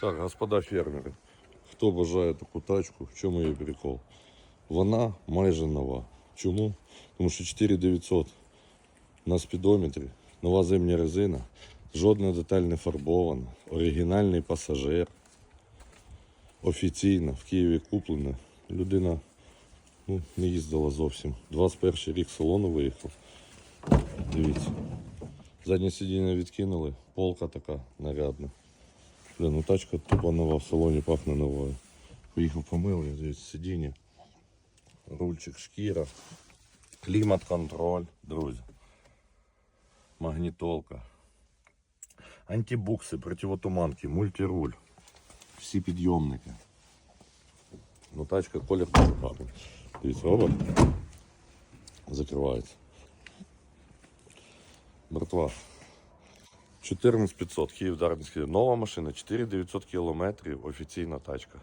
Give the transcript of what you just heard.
Так, господа фермери, хто бажає таку тачку, в чому її прикол? Вона майже нова. Чому? Тому що 4900 на спідометрі, нова зимня резина, жодна деталь не фарбована, оригінальний пасажир, офіційна, в Києві куплена. Людина ну, не їздила зовсім. 21 рік салону виїхав. Дивіться. Заднє сидіння відкинули, полка така нарядна. Блин, ну тачка тупо нова в салоні пахне новою. Поїхав помили, дивіться, сидіння. Рульчик шкіра. Клімат-контроль, друзі. Магнітолка. Антибукси, противотуманки, мультируль. Всі підйомники. Ну тачка колір дуже гарний. Дивіться, робот. Закривається. Братва. 14500 Київ Дарницький. Нова машина, 4900 кілометрів, офіційна тачка.